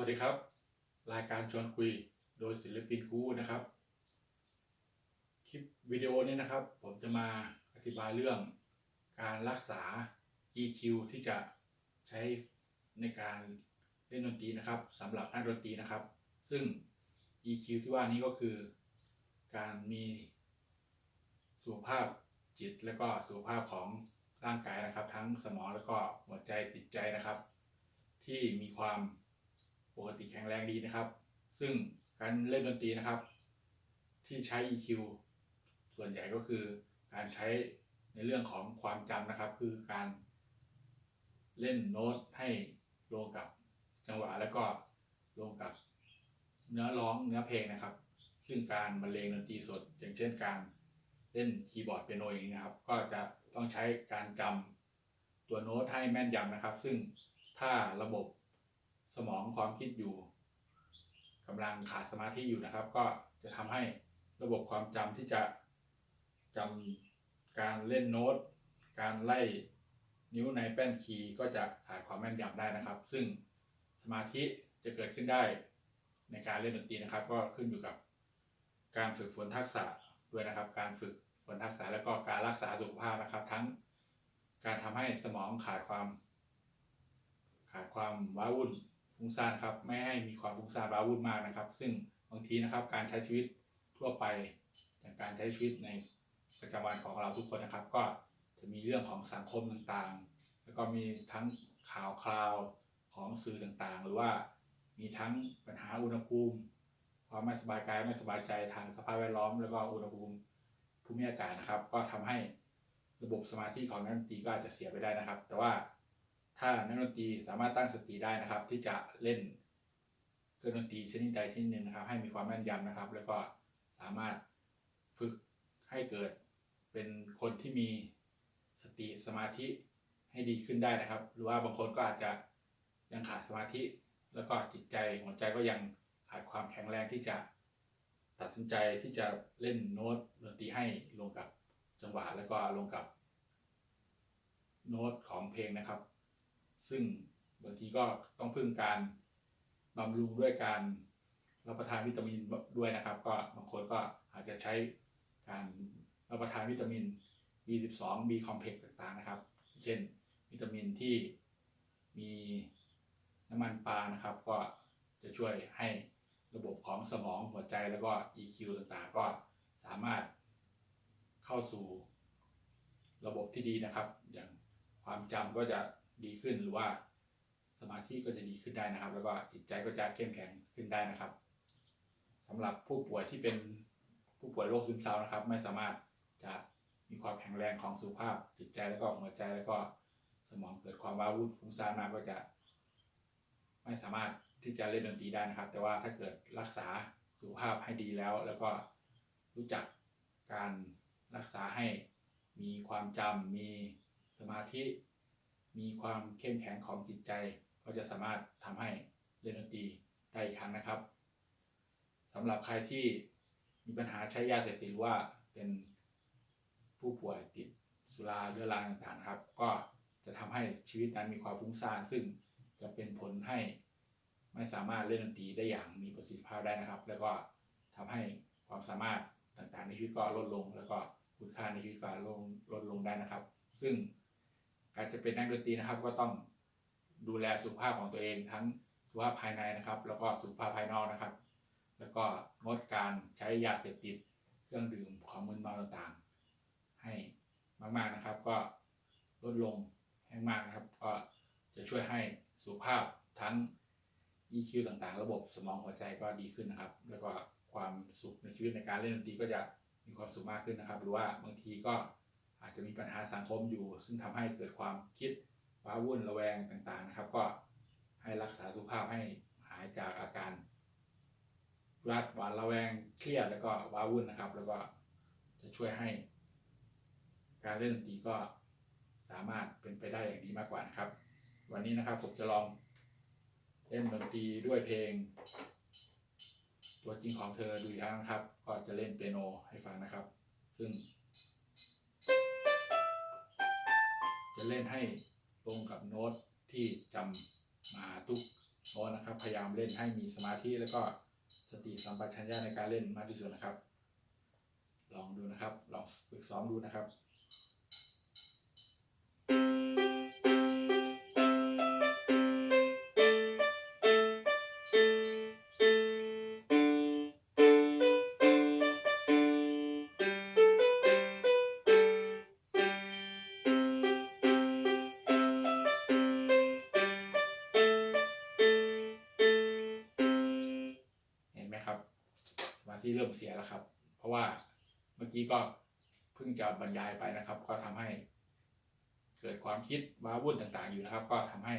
วัสดีครับ รายการชวนคุยโดยศิลปินกูนะครับ คลิปวิดีโอนี้นะครับ ผมจะมาอธิบายเรื่องการรักษา EQ ที่จะใช้ในการเล่นดนตรีนะครับสำหรับนักดนตรีนะครับ ซึ่ง EQ ที่ว่านี้ก็คือ การมีสุขภาพจิตและก็สุขภาพของร่างกายนะครับ ทั้งสมองแล้วก็หัวใจจิตใจนะครับ ที่มีความ ปกติแข็งแรงดีนะครับ ซึ่งการเล่นดนตรีนะครับ ที่ใช้ EQ ส่วนใหญ่ก็คือการใช้ในเรื่องของความจำนะครับ คือการเล่นโน้ตให้ลงกับจังหวะแล้วก็ลงกับเนื้อร้องเนื้อเพลงนะครับ ซึ่งการบรรเลงดนตรีสด อย่างเช่นการเล่นคีย์บอร์ดเปียโนอย่างนี้นะครับ ก็จะต้องใช้การจำตัวโน้ตให้แม่นยำนะครับ ซึ่งถ้าระบบ สมองความคิดอยู่กำลังขาดสมาธิอยู่นะครับ ก็จะทำให้ระบบความจำที่จะจำการเล่นโน้ต การไล่นิ้วในแป้นคีย์ก็จะขาดความแม่นยำได้นะครับ ซึ่งสมาธิจะเกิดขึ้นได้ในการเล่นดนตรีนะครับ ก็ขึ้นอยู่กับการฝึกฝนทักษะด้วยนะครับ การฝึกฝนทักษะแล้วก็การรักษาสุขภาพนะครับ ทั้งการทำให้สมองขาดความ ขาดความว้าวุ่น ฟุ้งซ่านครับไม่ให้มีความฟุ้งซ่านว้าวุ่นมากนะครับ ซึ่งบางทีนะครับการใช้ชีวิตทั่วไปอย่างการใช้ชีวิตในประจำวันของเราทุกคนนะครับ ก็จะมีเรื่องของสังคมต่างๆ แล้วก็มีทั้งข่าวคราวของสื่อต่างๆ หรือว่ามีทั้งปัญหาอุณหภูมิความไม่สบายกายไม่สบายใจทางสภาพแวดล้อม แล้วก็อุณหภูมิภูมิอากาศนะครับ ก็ทำให้ระบบสมาธิของนักดนตรีก็อาจจะเสียไปได้นะครับ แต่ว่า ถ้านักดนตรีสามารถตั้งสติได้นะครับ ที่จะเล่นเครื่องดนตรีชนิดใดชนิดหนึ่งนะครับ ให้มีความแม่นยำนะครับ แล้วก็สามารถฝึกให้เกิดเป็นคนที่มีสติสมาธิให้ดีขึ้นได้นะครับ หรือว่าบางคนก็อาจจะยังขาดสมาธิ แล้วก็จิตใจหัวใจก็ยังขาดความแข็งแรงที่จะตัดสินใจที่จะเล่นโน้ตดนตรีให้ลงกับจังหวะแล้วก็ลงกับโน้ตของเพลงนะครับ ซึ่งบางทีก็ต้องพึ่งการบำรุงด้วยการรับประทานวิตามินด้วยนะครับ ก็บางคนก็อาจจะใช้การรับประทานวิตามิน B12 B complex ต่างๆนะครับ เช่นวิตามินที่มีน้ำมันปลานะครับ ก็จะช่วยให้ระบบของสมองหัวใจแล้วก็ EQ ต่างๆ ก็สามารถเข้าสู่ระบบที่ดีนะครับ อย่างความจำก็จะ ดีขึ้นหรือว่าสมาธิก็จะดีขึ้นได้นะครับ แล้วก็จิตใจก็จะเข้มแข็งขึ้นได้นะครับสำหรับผู้ป่วยที่เป็นผู้ป่วยโรคซึมเศร้านะครับ ไม่สามารถจะมีความแข็งแรงของสุขภาพจิตใจแล้วก็หัวใจแล้วก็สมองเกิดความว้าวุ่นฟุ้งซ่านมากก็จะ ไม่สามารถที่จะเล่นดนตรีได้นะครับ แต่ว่าถ้าเกิดรักษาสุขภาพให้ดีแล้ว แล้วก็รู้จักการรักษาให้มีความจำมีสมาธิ มีความเข้มแข็งของจิตใจ ก็จะสามารถทำให้เล่นดนตรีได้อีกครั้งนะครับสำหรับใครที่มีปัญหาใช้ยาเสพติดว่าเป็นผู้ป่วยติดสุราเรื้อรังต่างๆครับ ก็จะทำให้ชีวิตนั้นมีความฟุ้งซ่าน ซึ่งจะเป็นผลให้ไม่สามารถเล่นดนตรีได้อย่างมีประสิทธิภาพได้นะครับ แล้วก็ทำให้ความสามารถต่างๆในชีวิตก็ลดลง แล้วก็คุณค่าในชีวิตก็ลดลดลงได้นะครับ ซึ่ง การจะเป็นนักดนตรีนะครับ ก็ต้องดูแลสุขภาพของตัวเองทั้งสุขภาพภายในนะครับ แล้วก็สุขภาพภายนอกนะครับ แล้วก็งดการใช้ยาเสพติดเครื่องดื่มของมึนเมาต่างๆ ให้มากๆนะครับ ก็ลดลงให้มากนะครับ ก็จะช่วยให้สุขภาพทั้ง EQ ต่างๆ ระบบสมองหัวใจก็ดีขึ้นนะครับ แล้วก็ความสุขในชีวิตในการเล่นดนตรีก็จะมีความสุขมากขึ้นนะครับ หรือว่าบางทีก็ อาจจะมีปัญหาสังคมอยู่ ซึ่งทำให้เกิดความคิดว้าวุ่นระแวงต่างๆนะครับ ก็ให้รักษาสุขภาพให้หายจากอาการรัดหวาดระแวงเครียดแล้วก็ว้าวุ่นนะครับ แล้วก็จะช่วยให้ การเล่นดนตรีก็สามารถเป็นไปได้อย่างดีมากกว่านะครับ วันนี้นะครับผมจะลองเล่นดนตรีด้วยเพลง ตัวจริงของเธอดูอีกครั้งนะครับ ก็จะเล่นเปียโนให้ฟังนะครับ ซึ่ง จะเล่นให้ตรงกับโน้ตที่จำมาทุกโน้ตนะครับ พยายามเล่นให้มีสมาธิแล้วก็สติสัมปชัญญะในการเล่นมากที่สุดนะครับ ลองดูนะครับ ลองฝึกซ้อมดูนะครับ สมาธิเริ่มเสียแล้วครับ เพราะว่าเมื่อกี้ก็เพิ่งจะบรรยายไปนะครับ ก็ทำให้ เกิดความคิดว้าวุ่นต่างๆอยู่นะครับ ก็ทำให้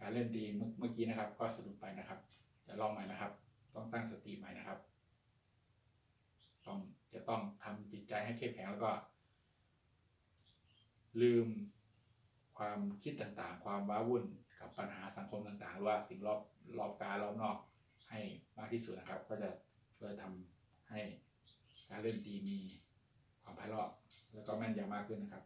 การเล่นดีเมื่อกี้นะครับ ก็สะดุดไปนะครับจะลองใหม่นะครับ ต้องตั้งสติใหม่นะครับต้องจะต้องทำจิตใจให้เข้มแข็งแล้วก็ ลืมความคิดต่างๆ ความว้าวุ่นกับปัญหาสังคมต่างๆหรือว่าสิ่งรอบรอบกายรอบนอกให้มากที่สุดนะครับ ก็จะช่วยทำ ให้การเล่นดีมีความไพเราะแล้วก็แม่นยำมากขึ้นนะครับ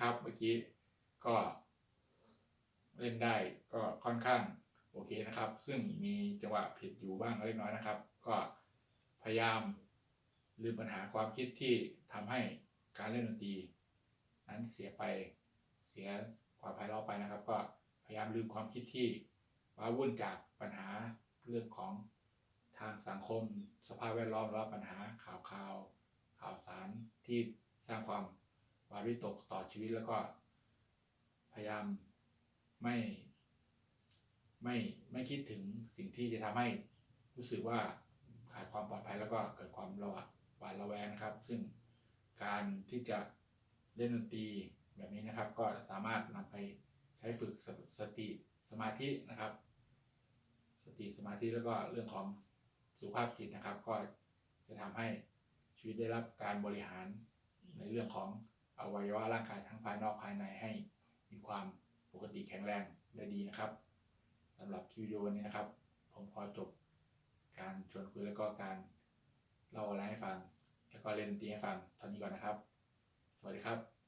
นไงครับ เมื่อกี้ก็เล่นได้ก็ค่อนข้างโอเคนะครับ ซึ่งมีจังหวะผิดอยู่บ้างเล็กน้อยนะครับ ก็พยายามลืมปัญหาความคิดที่ทำให้การเล่นดนตรีนั้นเสียไปเสียความไพเราะไปนะครับ ก็พยายามลืมความคิดที่ว้าวุ่นจากปัญหาเรื่องของทางสังคม สภาพแวดล้อมหรือว่าปัญหาข่าวข่าวข่าวสารที่สร้างความ หวาดวิตกต่อชีวิตแล้วก็ พยายามไม่ไม่ไม่คิดถึงสิ่งที่จะทำให้รู้สึกว่าขาดความปลอดภัยแล้วก็เกิดความระหวาดระแวงนะครับ ซึ่งการที่จะเล่นดนตรีแบบนี้นะครับ ก็สามารถนำไปใช้ฝึกสสติสมาธินะครับ สติสมาธิแล้วก็เรื่องของสุขภาพจิตนะครับ ก็จะทำให้ชีวิตได้รับการบริหารในเรื่องของ อวัยวะร่างกายทั้งภายนอกภายในให้มีความปกติแข็งแรงได้ดีนะครับสำหรับคิวิดีโอนี้นะครับ ผมขอจบการชวนคุยแล้วก็การเล่าอะไรให้ฟัง แล้วก็เล่นดนตรีให้ฟังเท่านี้ก่อนนะครับ สวัสดีครับ